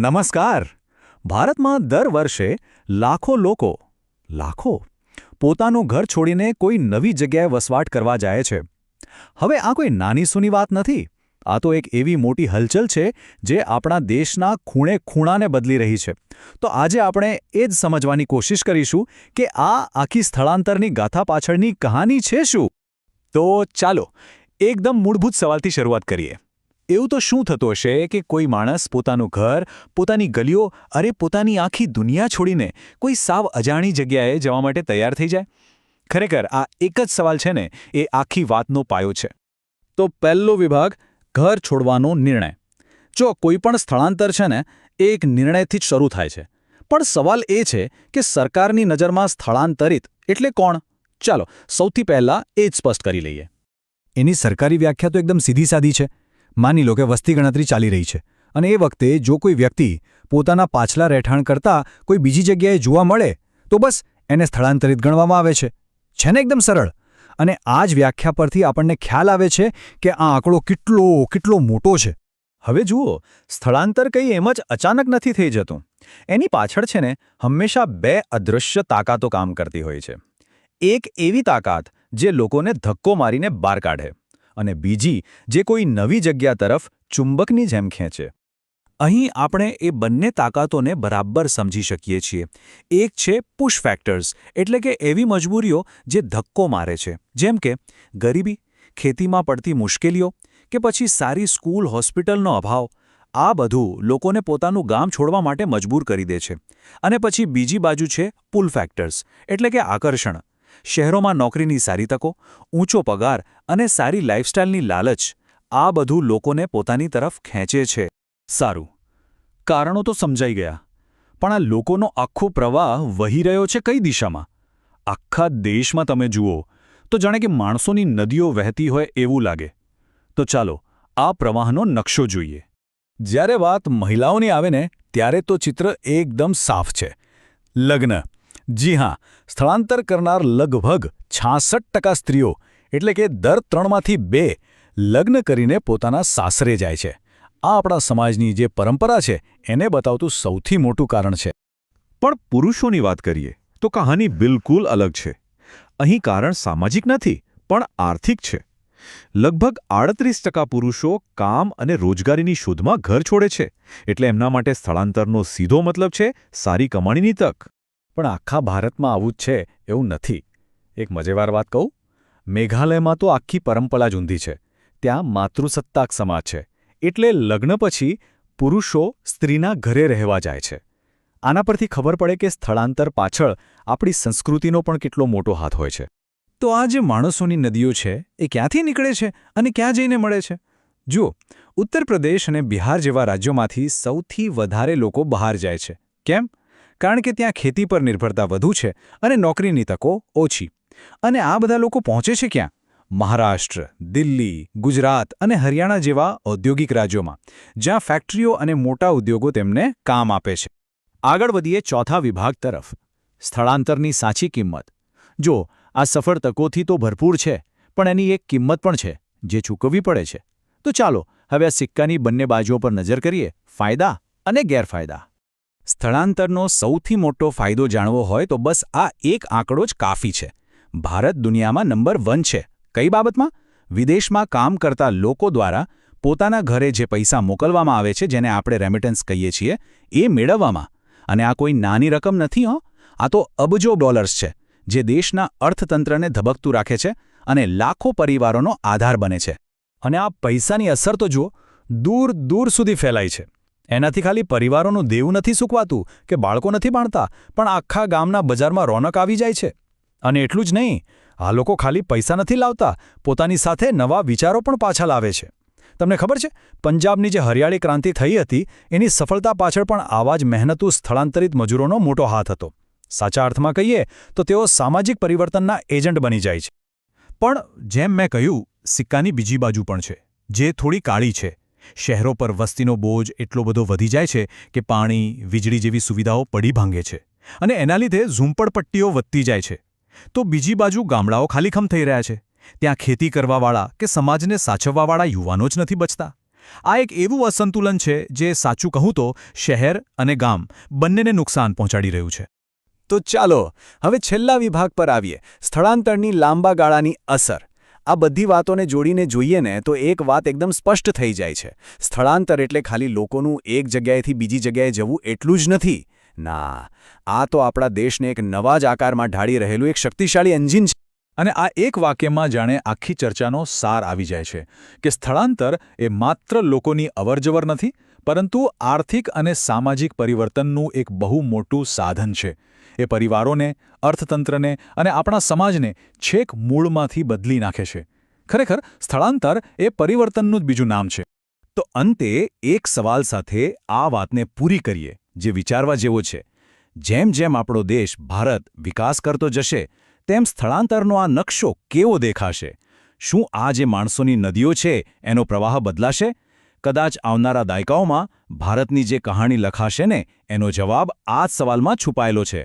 નમસ્કાર. ભારતમાં દર વર્ષે લાખો લોકો, લાખો, પોતાનું ઘર છોડીને કોઈ નવી જગ્યાએ વસવાટ કરવા જાય છે. હવે આ કોઈ નાની સૂની વાત નથી. આ તો એક એવી મોટી હલચલ છે જે આપણા દેશના ખૂણે ખૂણાને બદલી રહી છે. તો આજે આપણે એ જ સમજવાની કોશિશ કરીશું કે આ આખી સ્થળાંતરની ગાથા પાછળની કહાની છે શું? તો ચાલો, એકદમ મૂળભૂત સવાલથી શરૂઆત કરીએ. એવું તો શું થતું હશે કે કોઈ માણસ પોતાનું ઘર, પોતાની ગલીઓ, અરે પોતાની આખી દુનિયા છોડીને કોઈ સાવ અજાણી જગ્યાએ જવા માટે તૈયાર થઈ જાય? ખરેખર, આ એક જ સવાલ છે ને, એ આખી વાતનો પાયો છે. તો પહેલો વિભાગ, ઘર છોડવાનો નિર્ણય. જો કોઈ પણ સ્થળાંતર છે ને, એ એક નિર્ણયથી જ શરૂ થાય છે. પણ સવાલ એ છે કે સરકારની નજરમાં સ્થળાંતરિત એટલે કોણ? ચાલો, સૌથી પહેલાં એ જ સ્પષ્ટ કરી લઈએ. એની સરકારી વ્યાખ્યા તો એકદમ સીધી સાદી છે. માની લો કે વસ્તી ગણતરી ચાલી રહી છે. અને એ વખતે જો કોઈ વ્યક્તિ પોતાના પાછલા રહેઠાણ કરતાં કોઈ બીજી જગ્યાએ જોવા મળે, તો બસ એને સ્થળાંતરિત ગણવામાં આવે છે. છે ને એકદમ સરળ? અને આ જ વ્યાખ્યા પરથી આપણને ખ્યાલ આવે છે કે આ આંકડો કેટલો કેટલો મોટો છે. હવે જુઓ, સ્થળાંતર કંઈ એમ જ અચાનક નથી થઈ જતું. એની પાછળ છે ને હંમેશા બે અદૃશ્ય તાકાતો કામ કરતી હોય છે. એક એવી તાકાત જે લોકોને ધક્કો મારીને બહાર કાઢે. અને બીજી, જે કોઈ નવી જગ્યા તરફ ચુંબકની જેમ ખેંચે. અહીં આપણે એ બંને તાકાતોને બરાબર સમજી શકીએ છીએ. એક છે પુશ ફેક્ટર્સ એટલે કે એવી મજબૂરીઓ જે ધક્કો મારે છે. જેમ કે, ગરીબી, ખેતીમાં પડતી મુશ્કેલીઓ, કે પછી સારી સ્કૂલ, હોસ્પિટલનો અભાવ. આ બધું લોકોને પોતાનું ગામ છોડવા માટે મજબૂર કરી દે છે. અને પછી બીજી બાજુ છે પુલ ફેક્ટર્સ એટલે કે આકર્ષણ. શહેરોમાં નોકરીની સારી તકો, ઊંચો પગાર અને સારી લાઇફસ્ટાઇલની લાલચ, આ બધું લોકોને પોતાની તરફ ખેંચે છે. સારું. કારણો તો સમજાઈ ગયા. પણ આ લોકોનો આખો પ્રવાહ વહી રહ્યો છે કઈ દિશામાં? આખા દેશમાં તમે જુઓ, તો જાણે કે માણસોની નદીઓ વહેતી હોય એવું લાગે. તો ચાલો, આ પ્રવાહનો નકશો જોઈએ. જ્યારે વાત મહિલાઓની આવે ને, ત્યારે તો ચિત્ર એકદમ સાફ છે. લગ્ન. જી હા, સ્થળાંતર કરનાર લગભગ છાસઠ ટકા સ્ત્રીઓ, એટલે કે દર ત્રણમાંથી બે, લગ્ન કરીને પોતાના સાસરે જાય છે. આ આપણા સમાજની જે પરંપરા છે, એને બતાવતું સૌથી મોટું કારણ છે. પણ પુરુષોની વાત કરીએ, તો કહાની બિલકુલ અલગ છે. અહીં કારણ સામાજિક નથી, પણ આર્થિક છે. લગભગ આડત્રીસ ટકા પુરુષો કામ અને રોજગારીની શોધમાં ઘર છોડે છે, એટલે એમના માટે સ્થળાંતરનો સીધો મતલબ છે સારી કમાણીની તક. પણ આખા ભારતમાં આવું જ છે, એવું નથી. એક મજેવાર વાત કહું? મેઘાલયમાં તો આખી પરંપરા જ ઊંધી છે. ત્યાં માતૃસત્તાક સમાજ છે. એટલે લગ્ન પછી પુરુષો સ્ત્રીના ઘરે રહેવા જાય છે. આના પરથી ખબર પડે કે સ્થળાંતર પાછળ આપણી સંસ્કૃતિનો પણ કેટલો મોટો હાથ હોય છે. તો આ જે માણસોની નદીઓ છે, એ ક્યાંથી નીકળે છે અને ક્યાં જઈને મળે છે? જુઓ, ઉત્તર પ્રદેશ અને બિહાર જેવા રાજ્યોમાંથી સૌથી વધારે લોકો બહાર જાય છે. કેમ? કારણ કે ત્યાં ખેતી પર નિર્ભરતા વધુ છે અને નોકરીની તકો ઓછી. અને આ બધા લોકો પહોંચે છે ક્યાં? મહારાષ્ટ્ર, દિલ્હી, ગુજરાત અને હરિયાણા જેવા ઔદ્યોગિક રાજ્યોમાં, જ્યાં ફેક્ટરીઓ અને મોટા ઉદ્યોગો તેમને કામ આપે છે. આગળ વધીએ ચોથા વિભાગ તરફ. સ્થળાંતરની સાચી કિંમત. જો, આ સફળ તકોથી તો ભરપૂર છે, પણ એની એક કિંમત પણ છે, જે ચૂકવવી પડે છે. તો ચાલો, હવે આ સિક્કાની બંને બાજુઓ પર નજર કરીએ, ફાયદા અને ગેરફાયદા. સ્થળાંતરનો સૌથી મોટો ફાયદો જાણવો હોય તો બસ આ એક આંકડો જ કાફી છે. ભારત દુનિયામાં નંબર વન છે. કઈ બાબતમાં? વિદેશમાં કામ કરતા લોકો દ્વારા પોતાના ઘરે જે પૈસા મોકલવામાં આવે છે, જેને આપણે રેમિટન્સ કહીએ છીએ, એ મેળવવામાં. અને આ કોઈ નાની રકમ નથી, હો. આ તો અબજો ડોલર્સ છે, જે દેશના અર્થતંત્રને ધબકતું રાખે છે અને લાખો પરિવારોનો આધાર બને છે. અને આ પૈસાની અસર તો જુઓ, દૂર દૂર સુધી ફેલાય છે. એનાથી ખાલી પરિવારોનું દેવું નથી સૂકવાતું કે બાળકો નથી બાણતા પણ આખા ગામના બજારમાં રોનક આવી જાય છે. અને એટલું જ નહીં, આ લોકો ખાલી પૈસા નથી લાવતા, પોતાની સાથે નવા વિચારો પણ પાછા લાવે છે. તમને ખબર છે, પંજાબની જે હરિયાળી ક્રાંતિ થઈ હતી, એની સફળતા પાછળ પણ આવા જ મહેનતુ સ્થળાંતરિત મજૂરોનો મોટો હાથ હતો. સાચા અર્થમાં કહીએ, તો તેઓ સામાજિક પરિવર્તનના એજન્ટ બની જાય છે. પણ જેમ મેં કહ્યું, સિક્કાની બીજી બાજુ પણ છે, જે થોડી કાળી છે. શહેરો પર વસ્તીનો બોજ એટલો બધો વધી જાય છે કે પાણી, વીજળી જેવી સુવિધાઓ પડી ભાંગે છે અને એના લીધે ઝૂંપડપટ્ટીઓ વધતી જાય છે. તો બીજી બાજુ ગામડાઓ ખાલીખમ થઈ રહ્યા છે. ત્યાં ખેતી કરવાવાળા કે સમાજને સાચવવાવાળા યુવાનો જ નથી બચતા. આ એક એવું અસંતુલન છે જે સાચું કહું તો શહેર અને ગામ બંનેને નુકસાન પહોંચાડી રહ્યું છે. તો ચાલો, હવે છેલ્લા વિભાગ પર આવીએ. સ્થળાંતરની લાંબા ગાળાની અસર. આ બધી વાતોને જોડીને જોઈએ ને તો એક વાત એકદમ સ્પષ્ટ થઈ જાય છે. સ્થળાંતર એટલે ખાલી લોકોનું એક જગ્યાએથી બીજી જગ્યાએ જવું એટલું જ નથી. ના, આ તો આપણા દેશને એક નવા જ આકારમાં ઢાળી રહેલું એક શક્તિશાળી એન્જિન છે. અને આ એક વાક્યમાં જાણે આખી ચર્ચાનો સાર આવી જાય છે કે સ્થળાંતર એ માત્ર લોકોની અવરજવર નથી પરંતુ આર્થિક અને સામાજિક પરિવર્તનનું એક બહુ મોટું સાધન છે. એ પરિવારોને, અર્થતંત્રને અને આપણા સમાજને છેક મૂળમાંથી બદલી નાખે છે. ખરેખર, સ્થળાંતર એ પરિવર્તનનું જ બીજું નામ છે. તો અંતે એક સવાલ સાથે આ વાતને પૂરી કરીએ, જે વિચારવા જેવો છે. જેમ જેમ આપણો દેશ ભારત વિકાસ કરતો જશે, તેમ સ્થળાંતરનો આ નકશો કેવો દેખાશે? શું આ જે માણસોની નદીઓ છે, એનો પ્રવાહ બદલાશે? કદાચ આવનારા દાયકાઓમાં ભારતની જે કહાણી લખાશે ને, એનો જવાબ આ જ સવાલમાં છુપાયેલો છે.